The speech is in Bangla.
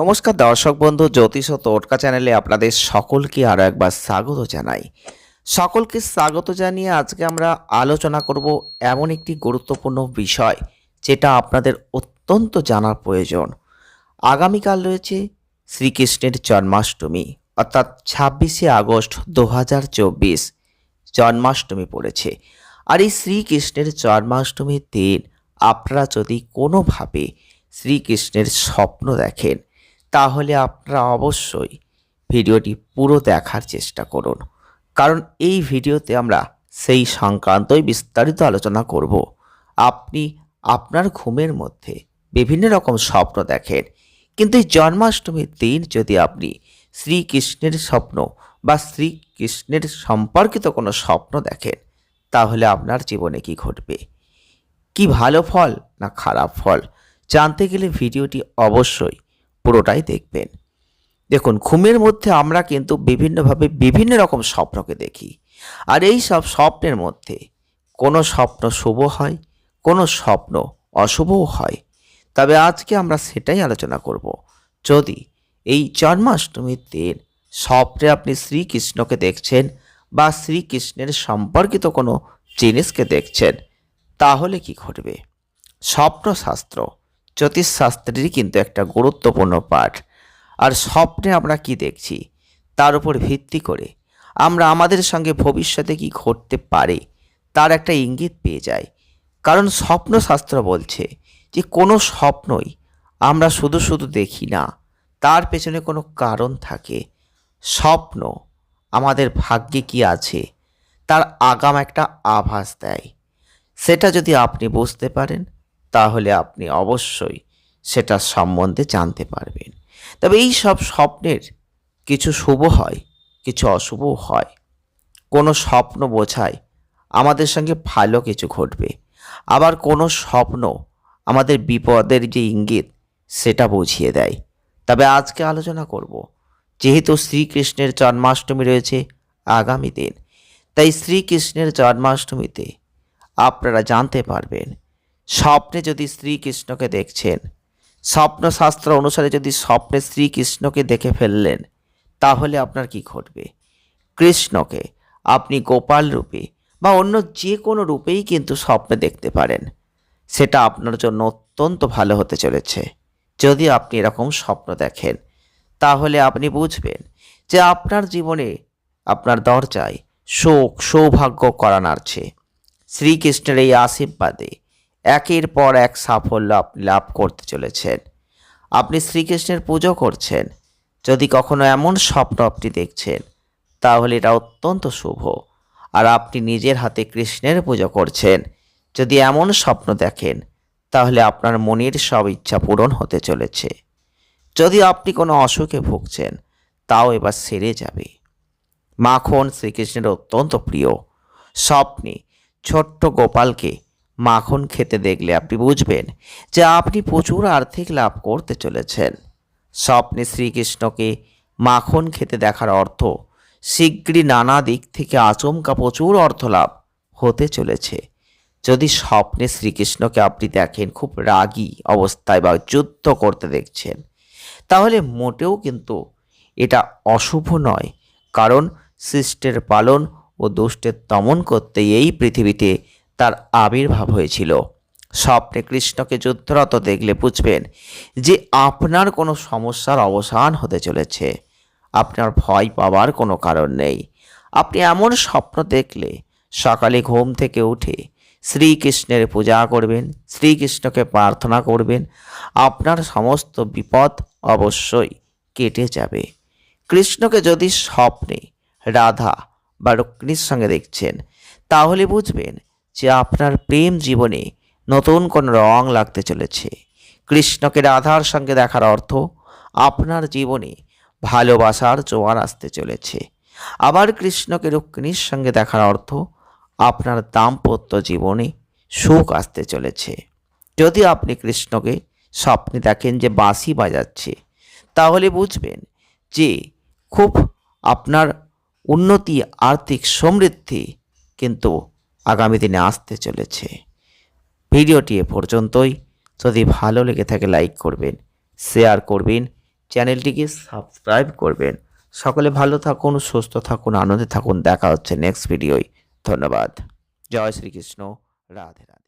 নমস্কার দর্শক বন্ধু, জ্যোতিষ তোটকা চ্যানেলে আপনাদের সকলকে আরও একবার স্বাগত জানাই। সকলকে স্বাগত জানিয়ে আজকে আমরা আলোচনা করব এমন একটি গুরুত্বপূর্ণ বিষয় যেটা আপনাদের অত্যন্ত জানার প্রয়োজন। আগামীকাল রয়েছে শ্রীকৃষ্ণের জন্মাষ্টমী, অর্থাৎ ছাব্বিশে আগস্ট দু হাজার চব্বিশ জন্মাষ্টমী পড়েছে। আর এই শ্রীকৃষ্ণের জন্মাষ্টমীর দিন আপনারা যদি কোনোভাবে শ্রীকৃষ্ণের স্বপ্ন দেখেন তাহলে আপনারা অবশ্যই ভিডিওটি পুরো দেখার চেষ্টা করুন। কারণ এই ভিডিওতে আমরা সেই সংক্রান্তই বিস্তারিত আলোচনা করব। আপনি আপনার ঘুমের মধ্যে বিভিন্ন রকম স্বপ্ন দেখেন, কিন্তু এই জন্মাষ্টমীর দিন যদি আপনি শ্রীকৃষ্ণের স্বপ্ন বা শ্রীকৃষ্ণের সম্পর্কিত কোনো স্বপ্ন দেখেন, তাহলে আপনার জীবনে কি ঘটবে? কি ভালো ফল না খারাপ ফল? জানতে গেলে ভিডিওটি অবশ্যই পুরোটাই দেখবেন। দেখুন, ঘুমের মধ্যে আমরা কিন্তু বিভিন্নভাবে বিভিন্ন রকম স্বপ্নকে দেখি। আর এই সব স্বপ্নের মধ্যে কোনো স্বপ্ন শুভ হয়, কোনো স্বপ্ন অশুভও হয়। তবে আজকে আমরা সেটাই আলোচনা করব। যদি এই জন্মাষ্টমীর দিন স্বপ্নে আপনি শ্রীকৃষ্ণকে দেখছেন বা শ্রীকৃষ্ণের সম্পর্কিত কোনো জিনিসকে দেখছেন, তাহলে কি ঘটবে? স্বপ্নশাস্ত্র জ্যোতিষশাস্ত্রেরই কিন্তু একটা গুরুত্বপূর্ণ পাঠ। আর স্বপ্নে আমরা কি দেখছি? তার উপর ভিত্তি করে আমরা আমাদের সঙ্গে ভবিষ্যতে কি ঘটতে পারে, তার একটা ইঙ্গিত পেয়ে যাই। কারণ স্বপ্নশাস্ত্র বলছে যে, কোনো স্বপ্নই আমরা শুধু শুধু দেখি না, তার পেছনে কোনো কারণ থাকে। স্বপ্ন আমাদের ভাগ্যে কি আছে, তার আগাম একটা আভাস দেয়। সেটা যদি আপনি বুঝতে পারেন তাহলে আপনি অবশ্যই সেটা সম্বন্ধে জানতে পারবেন। তবে এই সব স্বপ্নের কিছু শুভ হয়, কিছু অশুভ হয়। কোনো স্বপ্ন বোঝায় আমাদের সঙ্গে ভালো কিছু ঘটবে। আবার কোনো স্বপ্ন আমাদের বিপদের যে ইঙ্গিত, সেটা বুঝিয়ে দেয়। তবে আজকে আলোচনা করব, যেহেতু শ্রীকৃষ্ণের জন্মাষ্টমী রয়েছে আগামী দিন, তাই শ্রীকৃষ্ণের জন্মাষ্টমীতে আপনারা জানতে পারবেন স্বপ্নে যদি শ্রীকৃষ্ণকে দেখছেন, স্বপ্নশাস্ত্র অনুসারে যদি স্বপ্নে শ্রীকৃষ্ণকে দেখে ফেললেন, তাহলে আপনার কি ঘটবে? কৃষ্ণকে আপনি গোপাল রূপে বা অন্য যে কোনো রূপেই কিন্তু স্বপ্নে দেখতে পারেন। সেটা আপনার জন্য অত্যন্ত ভালো হতে চলেছে। যদি আপনি এরকম স্বপ্ন দেখেন, তাহলে আপনি বুঝবেন যে আপনার জীবনে আপনার দরজায় শোক, সৌভাগ্য করা নাড়ছে শ্রীকৃষ্ণের এই আশীর্বাদে একের পর এক সাফল্য লাভ করতে চলেছেন। আপনি শ্রীকৃষ্ণের পুজো করছেন। যদি কখনো এমন স্বপ্ন আপনি দেখছেন, তাহলে এটা অত্যন্ত শুভ। আর আপনি নিজের হাতে কৃষ্ণের পুজো করছেন। যদি এমন স্বপ্ন দেখেন, তাহলে আপনার মনের সব ইচ্ছা পূরণ হতে চলেছে। যদি আপনি কোনো অসুখে ভুগছেন, তাও এবার সেরে যাবে। মাখন শ্রীকৃষ্ণের অত্যন্ত প্রিয়। স্বপ্নে ছোট্ট গোপালকে মাখন খেতে দেখলে আপনি বুঝবেন যে আপনি প্রচুর আর্থিক লাভ করতে চলেছেন। স্বপ্নে শ্রীকৃষ্ণকে মাখন খেতে দেখার অর্থ শীঘ্রই নানা দিক থেকে আচমকা প্রচুর অর্থ লাভ হতে চলেছে। যদি স্বপ্নে শ্রীকৃষ্ণকে আপনি দেখেন খুব রাগী অবস্থায় বা যুদ্ধ করতে দেখছেন, তাহলে মোটেও কিন্তু এটা অশুভ নয়, কারণ সৃষ্টের পালন ও দুষ্টের দমন করতে এই পৃথিবীতে তার আবির্ভাব হয়েছিল। স্বপ্নে কৃষ্ণকে যুদ্ধরত দেখলে বুঝবেন যে আপনার কোনো সমস্যার অবসান হতে চলেছে। আপনার ভয় পাওয়ার কোনো কারণ নেই। আপনি এমন স্বপ্ন দেখলে সকালে ঘুম থেকে উঠে শ্রীকৃষ্ণের পূজা করবেন, শ্রীকৃষ্ণকে প্রার্থনা করবেন, আপনার সমস্ত বিপদ অবশ্যই কেটে যাবে। কৃষ্ণকে যদি স্বপ্নে রাধা বা রুক্মিণীর সঙ্গে দেখছেন, তাহলে বুঝবেন যে আপনার প্রেম জীবনে নতুন কোনো রং লাগতে চলেছে। কৃষ্ণকে রাধার সঙ্গে দেখার অর্থ আপনার জীবনে ভালোবাসার জোয়ার আসতে চলেছে। আবার কৃষ্ণকে রুক্মিণীর সঙ্গে দেখার অর্থ আপনার দাম্পত্য জীবনে সুখ আসতে চলেছে। যদি আপনি কৃষ্ণকে স্বপ্নে দেখেন যে বাঁশি বাজাচ্ছে, তাহলে বুঝবেন যে খুব আপনার উন্নতি, আর্থিক সমৃদ্ধি কিন্তু আগামী দিনে আসতে চলেছে। ভিডিওটি এ পর্যন্তই। যদি ভালো লেগে থাকে লাইক করবেন, শেয়ার করবেন, চ্যানেলটিকে সাবস্ক্রাইব করবেন। সকলে ভালো থাকুন, সুস্থ থাকুন, আনন্দে থাকুন। দেখা হচ্ছে নেক্সট ভিডিওয় ধন্যবাদ। জয় শ্রীকৃষ্ণ। রাধে রাধে।